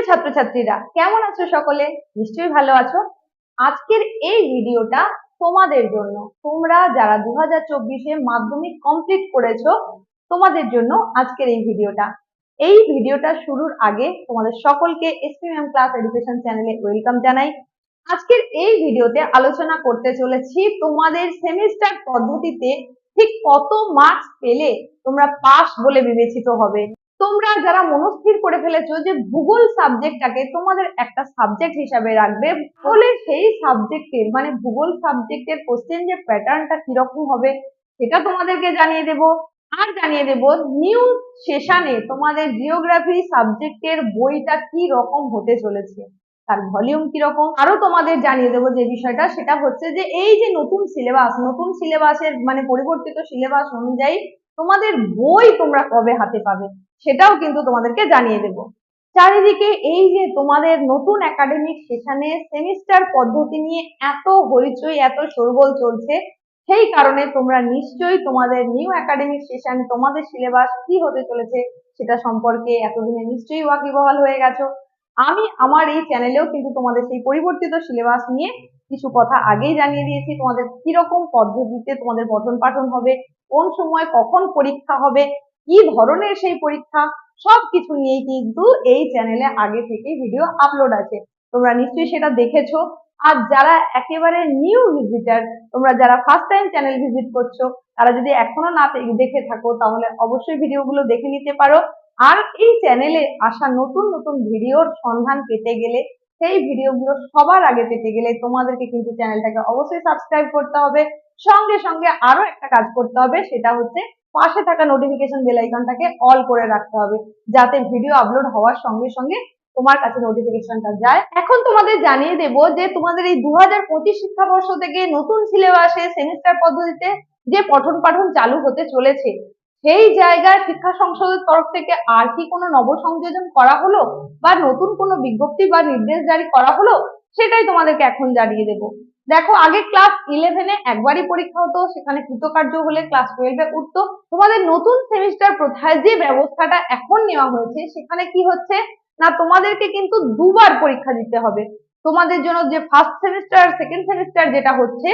প্রিয় ছাত্রছাত্রীরা, কেমন আছো সকলে? নিশ্চয়ই ভালো আছো। আজকের এই ভিডিওটা তোমাদের জন্য, তোমরা যারা দু হাজার চব্বিশে মাধ্যমিক কমপ্লিট করেছ, তোমাদের জন্য আজকের এই ভিডিওটা। এই ভিডিওটা শুরুর আগে তোমাদের সকলকে এসপিএম ক্লাস এডুকেশন চ্যানেলে ওয়েলকাম জানাই। আজকের এই ভিডিওতে আলোচনা করতে চলেছি তোমাদের সেমিস্টার পদ্ধতিতে ঠিক কত মার্কস পেলে তোমরা পাস বলে বিবেচিত হবে। তোমরা যারা মনস্থির করে ফেলেছো যে ভূগোল সাবজেক্টটাকে তোমাদের একটা সাবজেক্ট হিসাবে রাখবে বলে সেই সাবজেক্টের মানে ভূগোল সাবজেক্টের কোশ্চেন যে প্যাটার্নটা কীরকম হবে, সেটা তোমাদেরকে জানিয়ে দেব। আর জানিয়ে দেব নিউ সেশনে তোমাদের জিওগ্রাফি সাবজেক্টের বইটা কি রকম হতে চলেছে, তার ভলিউম কীরকম, আরও তোমাদের জানিয়ে দেবো যে বিষয়টা, সেটা হচ্ছে যে এই যে নতুন সিলেবাস নতুন সিলেবাসের মানে পরিবর্তিত সিলেবাস অনুযায়ী তোমাদের বই তোমরা কবে হাতে পাবে সেটাও কিন্তু তোমাদেরকে জানিয়ে দেব। চারিদিকে এই যে তোমাদের নতুন একাডেমিক সেশনে সেমিস্টার পদ্ধতি নিয়ে এত হইচই, এত শোরগোল চলছে, সেই কারণে তোমরা নিশ্চয়ই তোমাদের নিউ একাডেমিক সেশন তোমাদের সিলেবাস কি হতে চলেছে সেটা সম্পর্কে এতদিনে নিশ্চয়ই ওয়াকিবহাল হয়ে গেছো। আমি আমার এই চ্যানেলেও কিন্তু তোমাদের সেই পরিবর্তিত সিলেবাস নিয়ে কিছু কথা আগেই জানিয়ে দিয়েছি, তোমাদের কীরকম পদ্ধতিতে তোমাদের পঠন পাঠন হবে কোন সময় কখন পরীক্ষা হবে, কি ধরনের সেই পরীক্ষা, সবকিছু নিয়ে কিন্তু এই চ্যানেলে আগে থেকেই ভিডিও আপলোড আছে। তোমরা নিশ্চয়ই সেটা দেখেছ। আর যারা একেবারে নিউ ভিজিটার তোমরা যারা ফার্স্ট টাইম চ্যানেল ভিজিট করছ, তারা যদি এখনও না দেখে থাকো, তাহলে অবশ্যই ভিডিওগুলো দেখে নিতে পারো। আর এই চ্যানেলে আসা নতুন নতুন ভিডিওর সন্ধান পেতে গেলে, সেই ভিডিওগুলো সবার আগে পেতে গেলে তোমাদেরকে কিন্তু চ্যানেলটাকে অবশ্যই সাবস্ক্রাইব করতে হবে। সঙ্গে সঙ্গে আরও একটা কাজ করতে হবে, সেটা হচ্ছে পাশে থাকা নোটিফিকেশন বেল আইকনটাকে অল করে রাখতে হবে, যাতে ভিডিও আপলোড হওয়ার সঙ্গে সঙ্গে তোমার কাছে নোটিফিকেশনটা যায়। এখন তোমাদের জানিয়ে দেব যে তোমাদের এই দু হাজার পঁচিশ শিক্ষাবর্ষ থেকে নতুন সিলেবাসে সেমিস্টার পদ্ধতিতে যে পঠন পাঠন চালু হতে চলেছে, সেই জায়গায় শিক্ষা সংসদের তরফ থেকে আর কি কোনো নবসংযোজন করা হলো বা নতুন কোনো বিজ্ঞপ্তি বা নির্দেশ জারি করা হলো, সেটাই তোমাদেরকে এখন জানিয়ে দেব। দেখো আগে ক্লাস ইলেভেনে একবারই পরীক্ষা হতো, সেখানে কৃতকার্য হলে ক্লাস টুয়েলভে উঠতো। তোমাদের নতুন সেমিস্টার প্রথায় যে ব্যবস্থাটা এখন নেওয়া হয়েছে, সেখানে কি হচ্ছে? না, তোমাদেরকে কিন্তু দুবার পরীক্ষা দিতে হবে। তোমাদের জন্য যে ফার্স্ট সেমিস্টার সেকেন্ড সেমিস্টার যেটা হচ্ছে,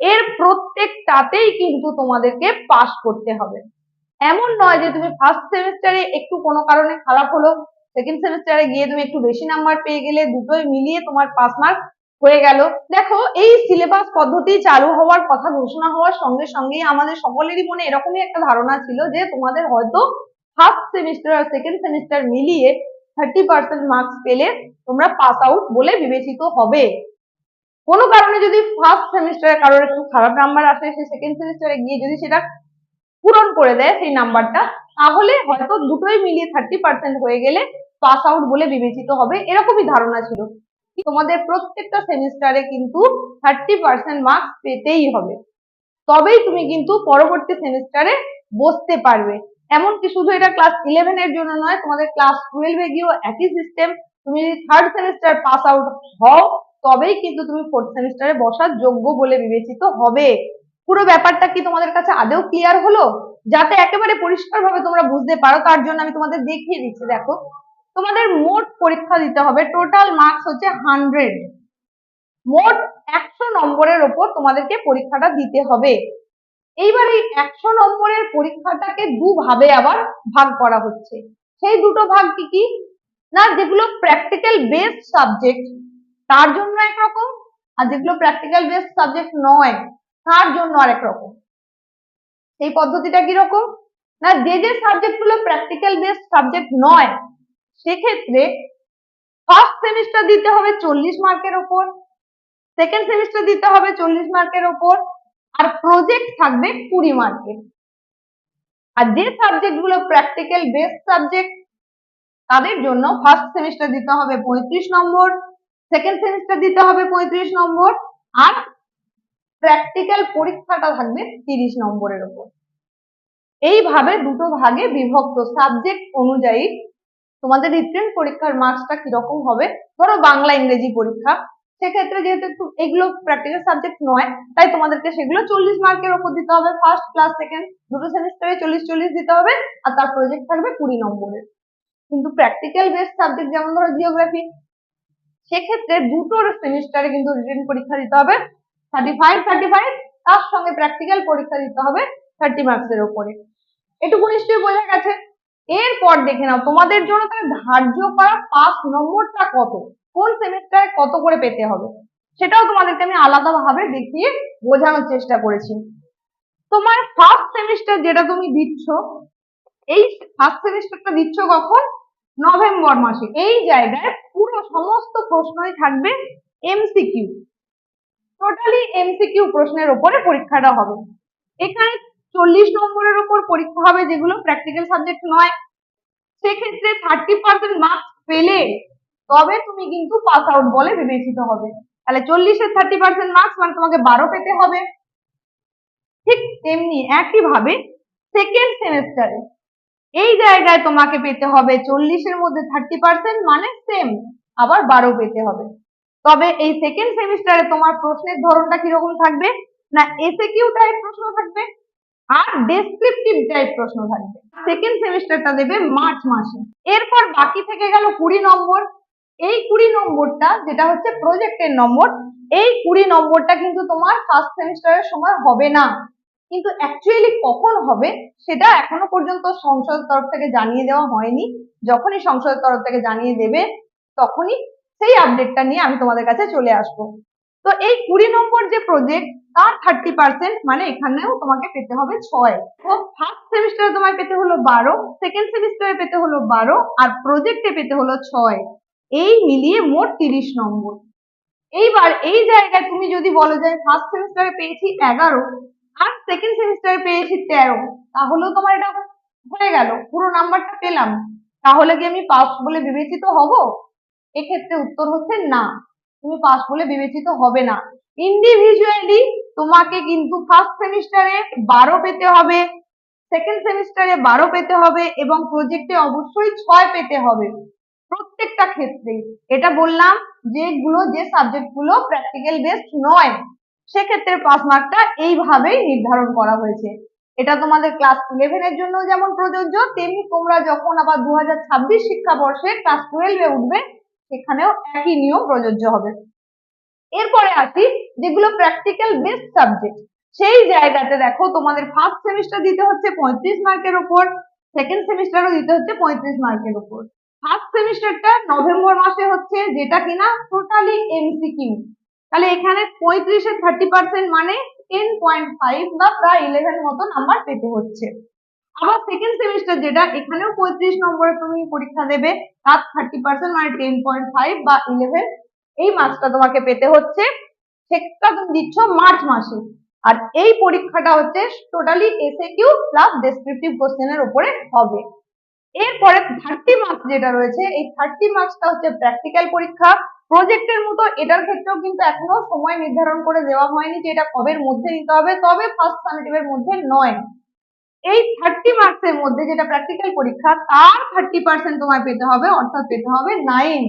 এর প্রত্যেকটাতেই কিন্তু তোমাদেরকে পাস করতে হবে। এমন নয় যে তুমি ফার্স্ট সেমিস্টারে একটু কোনো কারণে খারাপ হলো সেকেন্ড সেমিস্টারে গিয়ে তুমি একটু বেশি নাম্বার পেয়ে গেলে, দুটোই মিলিয়ে তোমার পাস মার্ক হয়ে গেল। দেখো, এই সিলেবাস পদ্ধতি চালু হওয়ার কথা, ঘোষণা হওয়ার সঙ্গে সঙ্গে আমাদের সকলেরই মনে এরকমই একটা ধারণা ছিল যে তোমাদের হয়তো ফার্স্ট সেমিস্টার আর সেকেন্ড সেমিস্টার মিলিয়ে থার্টি পার্সেন্ট মার্কস পেলে তোমরা পাস আউট বলে বিবেচিত হবে। কোনো কারণে যদি ফার্স্ট সেমিস্টারে কারোর একটু খারাপ নাম্বার আসে, সে সেকেন্ড সেমিস্টারে গিয়ে যদি সেটা পূরণ করে দেয় সেই নাম্বারটা তাহলে হয়তো দুটোই মিলিয়ে থার্টি পার্সেন্ট হয়ে গেলে পাস আউট বলে বিবেচিত হবে, এরকমই ধারণা ছিল। তোমাদের প্রত্যেকটা সেমিস্টারে কিন্তু থার্টি পার্সেন্ট মার্কস পেতেই হবে। তবেই তুমি কিন্তু পরবর্তী সেমিস্টারে বসতে পারবে। এমনকি শুধু এটা ক্লাস ইলেভেন এর জন্য নয়, তোমাদের ক্লাস টুয়েলভে গিয়েও একই সিস্টেম তুমি যদি থার্ড সেমিস্টার পাস আউট হও, তবেই কিন্তু তুমি ফোর্থ সেমিস্টারে বসার যোগ্য বলে বিবেচিত হবে। পুরো ব্যাপারটা কি তোমাদের কাছে আদৌ ক্লিয়ার হলো? যাতে একেবারে পরিষ্কারভাবে তোমরা বুঝতে পারো, তার জন্য আমি তোমাদের দেখিয়ে দিচ্ছি, দেখো। তোমাদের মোট পরীক্ষা দিতে হবে। টোটাল মার্কস হচ্ছে হান্ড্রেড মোট একশো নম্বরের ওপর তোমাদেরকে পরীক্ষাটা দিতে হবে। এইবার এই একশো নম্বরের পরীক্ষাটাকে দুভাবে আবার ভাগ করা হচ্ছে। সেই দুটো ভাগ কি কি? না, যেগুলো প্র্যাকটিক্যাল বেসড সাবজেক্ট তার জন্য একরকম, আর যেগুলো প্র্যাকটিক্যাল বেসড সাবজেক্ট নয়, তার জন্য আরেক রকম। সেই পদ্ধতিটা কীরকম না, যে যে সাবজেক্টগুলো প্র্যাকটিক্যাল বেসড সাবজেক্ট নয় সেক্ষেত্রে ফার্স্ট সেমিস্টার দিতে হবে চল্লিশ মার্কের ওপর সেকেন্ড সেমিস্টার দিতে হবে চল্লিশ মার্কের ওপর, আর প্রজেক্ট থাকবে কুড়ি মার্কের আর যে সাবজেক্টগুলো প্র্যাকটিক্যাল বেসড সাবজেক্ট তাদের জন্য ফার্স্ট সেমিস্টার দিতে হবে পঁয়ত্রিশ নম্বর সেকেন্ড সেমিস্টার দিতে হবে পঁয়ত্রিশ নম্বর, আর প্র্যাকটিক্যাল পরীক্ষাটা থাকবে তিরিশ নম্বরের ওপর। এইভাবে দুটো ভাগে বিভক্ত সাবজেক্ট অনুযায়ী তোমাদের রিটেন পরীক্ষার মার্কসটা কীরকম হবে? ধরো বাংলা, ইংরেজি পরীক্ষা। সেক্ষেত্রে যেহেতু একটু এগুলো প্র্যাকটিক্যাল সাবজেক্ট নয়, তাই তোমাদেরকে সেগুলো চল্লিশ মার্কের ওপর দিতে হবে। ফার্স্ট ক্লাস সেকেন্ড দুটো সেমিস্টারে চল্লিশ চল্লিশ দিতে হবে আর তার প্রজেক্ট থাকবে কুড়ি নম্বরের কিন্তু প্র্যাকটিক্যাল বেস সাবজেক্ট যেমন ধরো জিওগ্রাফি সেক্ষেত্রে দুটো সেমিস্টারে কিন্তু রিটেন পরীক্ষা দিতে হবে। থার্টি ফাইভ থার্টি ফাইভ তার সঙ্গে প্র্যাকটিক্যাল পরীক্ষা দিতে হবে থার্টি মার্কসের ওপরে এটুকু নিশ্চয়ই বোঝা গেছে। এরপর দেখে নাও, তোমাদের জন্য তার ধার্য করা পাস নম্বরটা কত? কোন সেমিস্টারে কত করে পেতে হবে? সেটাও তোমাদেরকে আমি আলাদাভাবে দেখিয়ে বোঝানোর চেষ্টা করেছি। তোমার ফার্স্ট সেমিস্টার যেটা তুমি দিচ্ছ, এই ফার্স্ট সেমিস্টারটা দিচ্ছ কখন? নভেম্বর মাসে। এই জায়গায় পুরো সমস্ত প্রশ্নই থাকবে এমসিকিউ টোটালি এমসিকিউ প্রশ্নের উপরে পরীক্ষাটা হবে। এখানে চল্লিশ নম্বরের উপর পরীক্ষা হবে যেগুলো প্র্যাকটিক্যাল সাবজেক্ট নয়। সেক্ষেত্রে থার্টি পার্সেন্ট মার্কস পেলে তবে তুমি কিন্তু পাস আউট বলে বিবেচিত হবে। তাহলে চল্লিশের থার্টি পার্সেন্ট মার্কস মানে তোমাকে বারো পেতে হবে। ঠিক তেমনি একইভাবে সেকেন্ড সেমিস্টারে এই জায়গায় তোমাকে পেতে হবে চল্লিশের মধ্যে থার্টি পার্সেন্ট মানে সেম আবার বারো পেতে হবে। তবে এই সেকেন্ড সেমিস্টারে তোমার প্রশ্নের ধরনটা কীরকম থাকবে? না এসে কিউ টাইপ প্রশ্ন থাকবে। আর ডেসক্রিপটিভ টাইপ প্রশ্ন থাকবে। সেকেন্ড সেমিস্টারটা দেবে মার্চ মাসে। এরপর বাকি থেকে গেল কুড়ি নম্বর। এই কুড়ি নম্বরটা, যেটা হচ্ছে প্রজেক্টের নম্বর, এই কুড়ি নম্বরটা কিন্তু তোমার ফার্স্ট সেমিস্টারের সময় হবে না। কিন্তু অ্যাকচুয়ালি কখন হবে, সেটা এখনও পর্যন্ত সংসদের তরফ থেকে জানিয়ে দেওয়া হয়নি। যখনই সংসদের তরফ থেকে জানিয়ে দেবে, তখনই সেই আপডেটটা নিয়ে আমি তোমাদের কাছে চলে আসব। তো এই কুড়ি নম্বর যে প্রজেক্ট তার থার্টি পার্সেন্ট মানে এখানেও তোমাকে পেতে হবে ছয়। ফার্স্ট সেমিস্টারে তোমায় পেতে হলো বারো সেকেন্ড সেমিস্টারে পেতে হলো বারো, আর প্রজেক্টে পেতে হলো ছয়। এই মিলিয়ে মোট তিরিশ নম্বর। এইবার এই জায়গায় তুমি যদি বলো যে ফার্স্ট সেমিস্টারে পেয়েছি এগারো, আর সেকেন্ড সেমিস্টারে পেয়েছি তেরো, তাহলেও তোমার এটা হয়ে গেল, পুরো নাম্বারটা পেলাম। তাহলে কি আমি পাস বলে বিবেচিত হব? এক্ষেত্রে উত্তর হচ্ছে না। তুমি পাস বলে বিবেচিত হবে না। ইন্ডিভিজুয়ালি তোমাকে কিন্তু ফার্স্ট সেমিস্টারে বারো পেতে হবে সেকেন্ড সেমিস্টারে বারো পেতে হবে এবং প্রজেক্টে অবশ্যই ছয় পেতে হবে প্রত্যেকটা ক্ষেত্রেই এটা বললাম যেগুলো যে সাবজেক্টগুলো প্র্যাকটিক্যাল বেসড নয়, সেক্ষেত্রে পাস মার্কটা এইভাবেই নির্ধারণ করা হয়েছে। এটা তোমাদের ক্লাস ইলেভেনের জন্য যেমন প্রযোজ্য, তেমনি তোমরা যখন আবার দু হাজার ছাব্বিশ শিক্ষাবর্ষে ক্লাস টুয়েলভে উঠবে সেখানেও একই নিয়ম প্রযোজ্য হবে। এরপরে আসি, যেগুলো প্র্যাকটিক্যাল বেসড সাবজেক্ট সেই জায়গাতে দেখো, তোমাদের ফার্স্ট সেমিস্টার দিতে হচ্ছে পঁয়ত্রিশ মার্কের উপর সেকেন্ড সেমিস্টারও দিতে হচ্ছে পঁয়ত্রিশ মার্কের উপর। ফার্স্ট সেমিস্টারটা নভেম্বর মাসে হচ্ছে যেটা কিনা টোটালি এমসিকিউ তাহলে এখানে পঁয়ত্রিশের থার্টি পার্সেন্ট মানে টেন পয়েন্ট ফাইভ বা প্রায় ইলেভেন মতো নাম্বার পেতে হচ্ছে। আবার সেকেন্ড সেমিস্টার যেটা, এখানেও পঁয়ত্রিশ নম্বরে তুমি পরীক্ষা দেবে, তার থার্টি পার্সেন্ট মানে টেন পয়েন্ট ফাইভ বা ইলেভেন এই মার্কসটা তোমাকে পেতে হচ্ছে। সেটা তুমি দিচ্ছ মার্চ মাসে। আর এই পরীক্ষাটা হচ্ছে totally SA Q plus descriptive কোশ্চেনের উপরে হবে। এরপরে থার্টি মার্কস যেটা রয়েছে, এই থার্টি মার্কসটা হচ্ছে প্র্যাকটিক্যাল পরীক্ষা। প্রজেক্টের মতো এটার ক্ষেত্রেও কিন্তু এখনও সময় নির্ধারণ করে দেওয়া হয়নি যে এটা কবের মধ্যে নিতে হবে। তবে ফার্স্ট সামেটিভের মধ্যে নয়। এই থার্টি মার্কসের মধ্যে যেটা প্র্যাকটিক্যাল পরীক্ষা, তার থার্টি পার্সেন্ট তোমায় পেতে হবে, অর্থাৎ পেতে হবে নাইন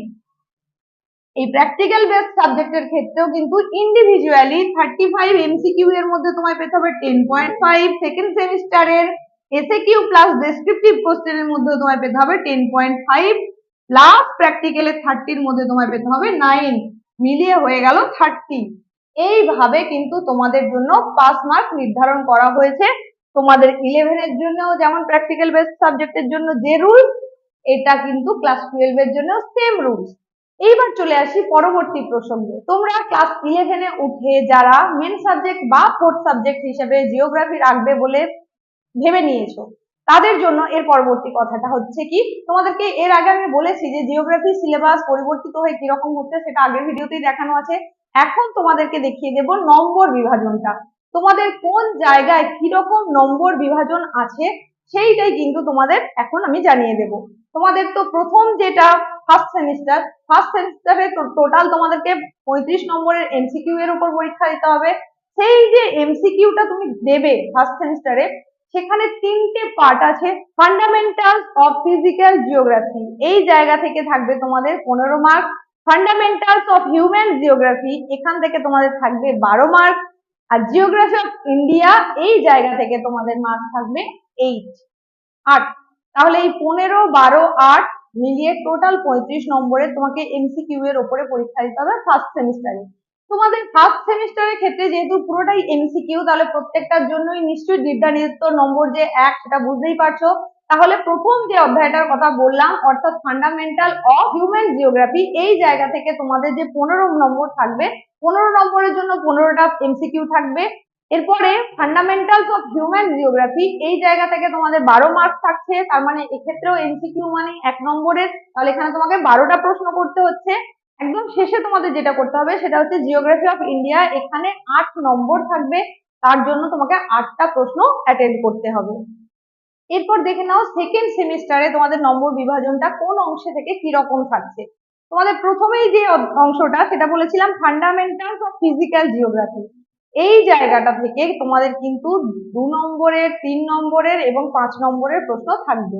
এই প্র্যাকটিক্যাল বেসড সাবজেক্টের ক্ষেত্রেও কিন্তু ইন্ডিভিজুয়ালি থার্টি ফাইভ এমসিকিউ এর মধ্যে তোমায় পেতে হবে টেন পয়েন্ট ফাইভ সেকেন্ড সেমিস্টারের এসএ কিউ প্লাস ডেসক্রিপটিভ কোশ্চেনের মধ্যে তোমায় পেতে হবে টেন পয়েন্ট ফাইভ প্লাস প্র্যাকটিক্যালের থার্টির মধ্যে তোমায় পেতে হবে নাইন মিলিয়ে হয়ে গেল থার্টি এইভাবে কিন্তু তোমাদের জন্য পাস মার্ক নির্ধারণ করা হয়েছে। তোমাদের ইলেভেনের জন্য যেমন প্র্যাকটিক্যাল বেসড সাবজেক্টের জন্য যে রুলস এটা কিন্তু ক্লাস টুয়েলভ এর জন্য সেম রুলস এইবার চলে আসি পরবর্তী প্রসঙ্গে। তোমরা ক্লাস ইলেভেনে উঠে যারা মেন সাবজেক্ট বা ফোর্থ সাবজেক্ট হিসেবে জিওগ্রাফি রাখবে বলে ভেবে নিয়েছো, তাদের জন্য এর পরবর্তী কথাটা হচ্ছে কি, তোমাদেরকে এর আগে আমি বলেছি যে জিওগ্রাফি সিলেবাস পরিবর্তিত হয়ে কীরকম হচ্ছে সেটা আগের ভিডিওতেই দেখানো আছে। এখন তোমাদেরকে দেখিয়ে দেব নম্বর বিভাজনটা। তোমাদের কোন জায়গায় কীরকম নম্বর বিভাজন আছে, সেইটাই কিন্তু তোমাদের এখন আমি জানিয়ে দেব। তোমাদের তো প্রথম যেটা ফার্স্ট সেমিস্টার ফার্স্ট সেমিস্টারে টোটাল তোমাদেরকে পঁয়ত্রিশ নম্বরের এমসিকিউ এর উপর পরীক্ষা দিতে হবে। সেই যে এমসিকিউটা তুমি দেবে ফার্স্ট সেমিস্টারে সেখানে তিনটে পার্ট আছে ফান্ডামেন্টালস অফ ফিজিক্যাল জিওগ্রাফি এই জায়গা থেকে থাকবে তোমাদের পনেরো mark fundamentals of human geography এখান থেকে তোমাদের থাকবে বারো মার্ক আর জিওগ্রাফি অফ ইন্ডিয়া এই জায়গা থেকে তোমাদের মার্ক থাকবে এইট আট তাহলে এই পনেরো, বারো, আট মিলিয়ে টোটাল পঁয়ত্রিশ নম্বরে তোমাকে এমসিকিউ এর ওপরে পরীক্ষা দিতে হবে ফার্স্ট সেমিস্টারে তোমাদের ফার্স্ট সেমিস্টারের ক্ষেত্রে যেহেতু পুরোটাই এমসিকিউ তাহলে প্রত্যেকটার জন্যই নিশ্চয়ই নির্ধারিত নম্বর যে এক, সেটা বুঝতেই পারছ। তাহলে প্রথম যে অধ্যায়টার কথা বললাম, অর্থাৎ ফান্ডামেন্টাল অফ হিউম্যান জিওগ্রাফি এই জায়গা থেকে তোমাদের যে পনেরো নম্বর থাকবে, পনেরো নম্বরের জন্য পনেরোটা এমসিকিউ থাকবে। এরপরে ফান্ডামেন্টালস অফ হিউম্যান জিওগ্রাফি এই জায়গা থেকে তোমাদের বারো মার্ক থাকছে, তার মানে এক্ষেত্রেও এমসিকিউ মানে এক নম্বরের, তাহলে এখানে তোমাকে বারোটা প্রশ্ন করতে হচ্ছে। একদম শেষে তোমাদের যেটা করতে হবে, সেটা হচ্ছে জিওগ্রাফি অফ ইন্ডিয়া এখানে আট নম্বর থাকবে, তার জন্য তোমাকে আটটা প্রশ্ন অ্যাটেন্ড করতে হবে। এরপর দেখে নাও সেকেন্ড সেমিস্টারে তোমাদের নম্বর বিভাজনটা কোন অংশে থেকে কি রকম থাকছে। তোমাদের প্রথমেই যে অংশটা সেটা বলেছিলাম ফান্ডামেন্টালস অফ ফিজিক্যাল জিওগ্রাফি এই জায়গাটা থেকে তোমাদের কিন্তু দু নম্বরের, তিন নম্বরের এবং পাঁচ নম্বরের প্রশ্ন থাকবে।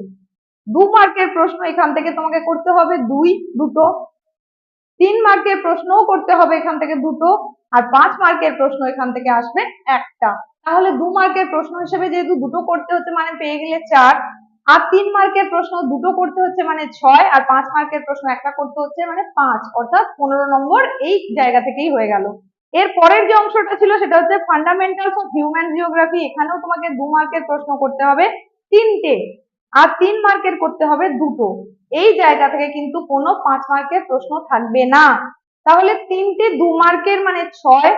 দু মার্কের প্রশ্ন এখান থেকে তোমাকে করতে হবে দুই, দুটো। তিন মার্কের প্রশ্নও করতে হবে এখান থেকে দুটো। আর পাঁচ মার্কের প্রশ্ন এখান থেকে আসবে একটা। তাহলে দু মার্কের প্রশ্ন হিসেবে যেহেতু দুটো করতে হচ্ছে মানে পেয়ে গেলে চার, আর তিন মার্কের প্রশ্ন দুটো করতে হচ্ছে মানে ছয়, আর পাঁচ মার্কের প্রশ্ন একটা করতে হচ্ছে মানে পাঁচ, অর্থাৎ পনেরো নম্বর এই জায়গা থেকেই হয়ে গেল। এর পরের যে অংশটা ছিল সেটা হচ্ছে ফান্ডামেন্টালস অফ হিউম্যান জিওগ্রাফি এখানেও তোমাকে দু মার্কের প্রশ্ন করতে হবে তিনটে, আর তিন মার্কের করতে হবে দুটো। এই জায়গা থেকে কিন্তু কোনো পাঁচ মার্কের প্রশ্ন থাকবে না। তাহলে তিনটে দু মার্কের মানে ছয়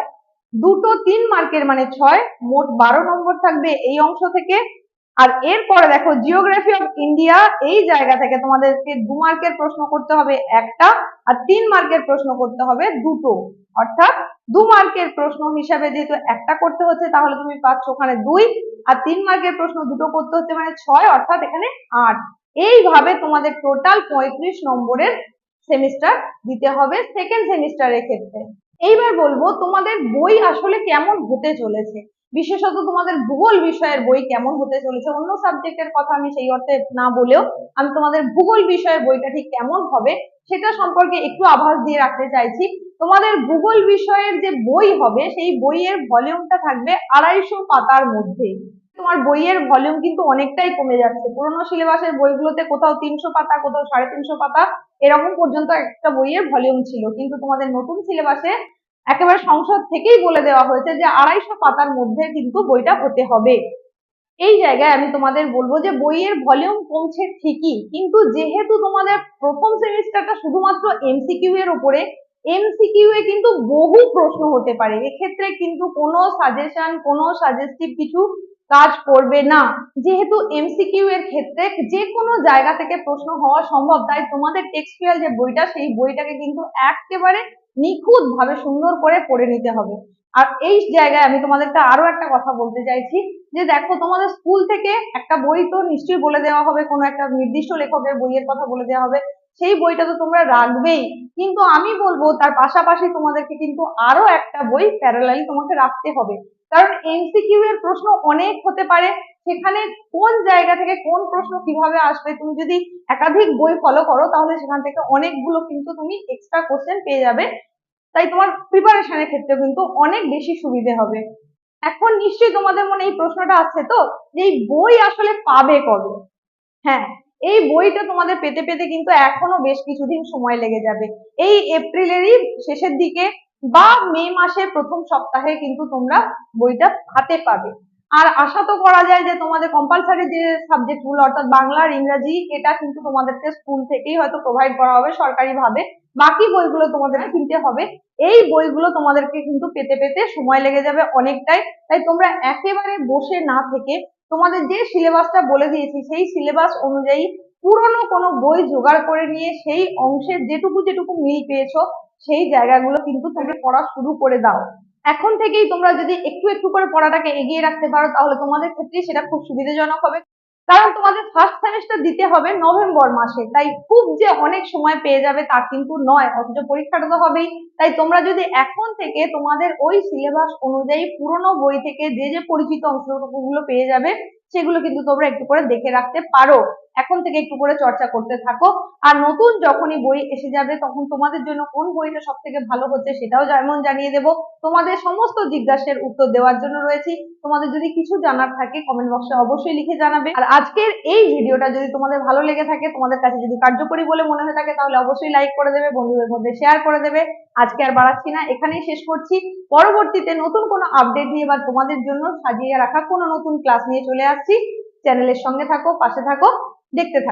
দুটো তিন মার্কের মানে ছয়, মোট বারো নম্বর থাকবে এই অংশ থেকে। আর এরপরে দেখো জিওগ্রাফি অফ ইন্ডিয়া এই জায়গা থেকে তোমাদেরকে দু মার্কের প্রশ্ন করতে হবে একটা, আর তিন মার্কের প্রশ্ন করতে হবে দুটো। অর্থাৎ দু মার্কের প্রশ্ন হিসাবে যেহেতু একটা করতে হচ্ছে, তাহলে তুমি পাচ্ছ ওখানে দুই, আর তিন মার্কের প্রশ্ন দুটো করতে হচ্ছে মানে ছয়, অর্থাৎ এখানে আট। এইভাবে তোমাদের টোটাল পঁয়ত্রিশ নম্বরের সেমিস্টার দিতে হবে সেকেন্ড সেমিস্টারের ক্ষেত্রে। এইবার বলব তোমাদের বই আসলে কেমন হতে চলেছে? বিশেষত তোমাদের ভূগোল বিষয়ের বই কেমন হতে চলেছে? অন্য সাবজেক্টের কথা আমি সেই অর্থে না বলেও আমি তোমাদের ভূগোল বিষয়ের বইটা ঠিক কেমন হবে সেটা সম্পর্কে একটু আভাস দিয়ে রাখতে চাইছি। তোমাদের ভূগোল বিষয়ের যে বই হবে, সেই বইয়ের ভলিউমটা থাকবে আড়াইশো পাতার মধ্যে তোমার বইয়ের ভলিউম কিন্তু অনেকটাই কমে যাচ্ছে। পুরোনো সিলেবাসের বইগুলোতে কোথাও তিনশো পাতা, কোথাও সাড়ে তিনশো পাতা, এরকম পর্যন্ত একটা বইয়ের ভলিউম ছিল। কিন্তু তোমাদের নতুন সিলেবাসে একেবারে সংসদ থেকেই বলে দেওয়া হয়েছে যে আড়াইশো পাতার মধ্যে কিন্তু বইটা হতে হবে। এই জায়গায় আমি তোমাদের বলব যে বইয়ের ভলিউম কমছে ঠিকই, কিন্তু যেহেতু তোমাদের প্রথম সেমিস্টারটা শুধুমাত্র এমসিকিউ এর উপরে এমসিকিউ এ কিন্তু বহু প্রশ্ন হতে পারে। এক্ষেত্রে কিন্তু কোনো সাজেশন কোনো সাজেস্টিভ কিছু কাজ করবে না। যেহেতু এমসিকিউ এর ক্ষেত্রে যে কোনো জায়গা থেকে প্রশ্ন হওয়া সম্ভব, তাই তোমাদের টেক্সচুয়াল যে বইটা, সেই বইটাকে কিন্তু একেবারে নিখুঁত ভাবে সুন্দর করে পড়ে নিতে হবে। আর এই জায়গায় আমি তোমাদেরকে আরও একটা কথা বলতে চাইছি, যে দেখো, তোমাদের স্কুল থেকে একটা বই তো নিশ্চয়ই বলে দেওয়া হবে, কোনো একটা নির্দিষ্ট লেখকের বইয়ের কথা বলে দেওয়া হবে। সেই বইটা তো তোমরা রাখবেই। কিন্তু আমি বলব, তার পাশাপাশি তোমাদেরকে কিন্তু আরও একটা বই প্যারালালি তোমাকে রাখতে হবে। কারণ এমসিকিউ এর প্রশ্ন অনেক হতে পারে, সেখানে কোন জায়গা থেকে কোন প্রশ্ন কীভাবে আসবে, তুমি যদি একাধিক বই ফলো করো, তাহলে সেখান থেকে অনেকগুলো কিন্তু তুমি এক্সট্রা কোশ্চেন পেয়ে যাবে। তাই তোমার প্রিপারেশনের ক্ষেত্রে কিন্তু অনেক বেশি সুবিধে হবে। এখন নিশ্চয়ই তোমাদের মনে এই প্রশ্নটা আসছে তো, যে এই বই আসলে পাবে কবে? হ্যাঁ এই বইটা তোমাদের পেতে পেতে কিন্তু এখনও বেশ কিছুদিন সময় লেগে যাবে। এই এপ্রিলেরই শেষের দিকে বা মে মাসের প্রথম সপ্তাহে কিন্তু তোমরা বইটা হাতে পাবে। আর আশা তো করা যায় যে তোমাদের কম্পালসারি যে সাবজেক্টগুলো, অর্থাৎ বাংলা আর ইংরাজি, এটা কিন্তু তোমাদেরকে স্কুল থেকেই হয়তো প্রোভাইড করা হবে সরকারি ভাবে বাকি বইগুলো তোমাদের কিনতে হবে। এই বইগুলো তোমাদেরকে কিন্তু পেতে পেতে সময় লেগে যাবে অনেকটাই। তাই তোমরা একেবারে বসে না থেকে তোমাদের যে সিলেবাসটা বলে দিয়েছি, সেই সিলেবাস অনুযায়ী পুরনো কোনো বই জোগাড় করে নিয়ে সেই অংশের যেটুকু যেটুকু মিল পেয়েছ, সেই জায়গাগুলো কিন্তু তোমরা পড়া শুরু করে দাও। এখন থেকেই তোমরা যদি একটু একটু করে পড়াটাকে এগিয়ে রাখতে পারো, তাহলে তোমাদের ক্ষেত্রে সেটা খুব সুবিধাজনক হবে। কারণ তোমাদের ফার্স্ট সেমিস্টার দিতে হবে নভেম্বর মাসে। তাই খুব যে অনেক সময় পেয়ে যাবে তা কিন্তু নয়, অথচ পরীক্ষাটা তো হবেই। তাই তোমরা যদি এখন থেকে তোমাদের ওই সিলেবাস অনুযায়ী পুরনো বই থেকে যে যে পরিচিত অংশগুলো পেয়ে যাবে সেগুলো কিন্তু তোমরা একটু করে দেখে রাখতে পারো। এখন থেকে একটু করে চর্চা করতে থাকো। আর নতুন যখনই বই এসে যাবে, তখন তোমাদের জন্য কোন বইটা সব থেকে ভালো হচ্ছে সেটাও যেমন জানিয়ে দেব। তোমাদের সমস্ত জিজ্ঞাসার উত্তর দেওয়ার জন্য রয়েছি। তোমাদের যদি কিছু জানার থাকে কমেন্ট বক্সে অবশ্যই লিখে জানাবে। আর আজকের এই ভিডিওটা যদি তোমাদের ভালো লেগে থাকে, তোমাদের কাছে যদি কার্যকরী বলে মনে হয়ে থাকে, তাহলে অবশ্যই লাইক করে দেবে, বন্ধুদের মধ্যে শেয়ার করে দেবে। আজকে আর বাড়াচ্ছি না, এখানেই শেষ করছি। পরবর্তীতে নতুন কোনো আপডেট নিয়ে বা তোমাদের জন্য সাজিয়ে রাখা কোনো নতুন ক্লাস নিয়ে চলে আসছি চ্যানেলের সঙ্গে থাকো পাশে থাকো দেখতে থাকো।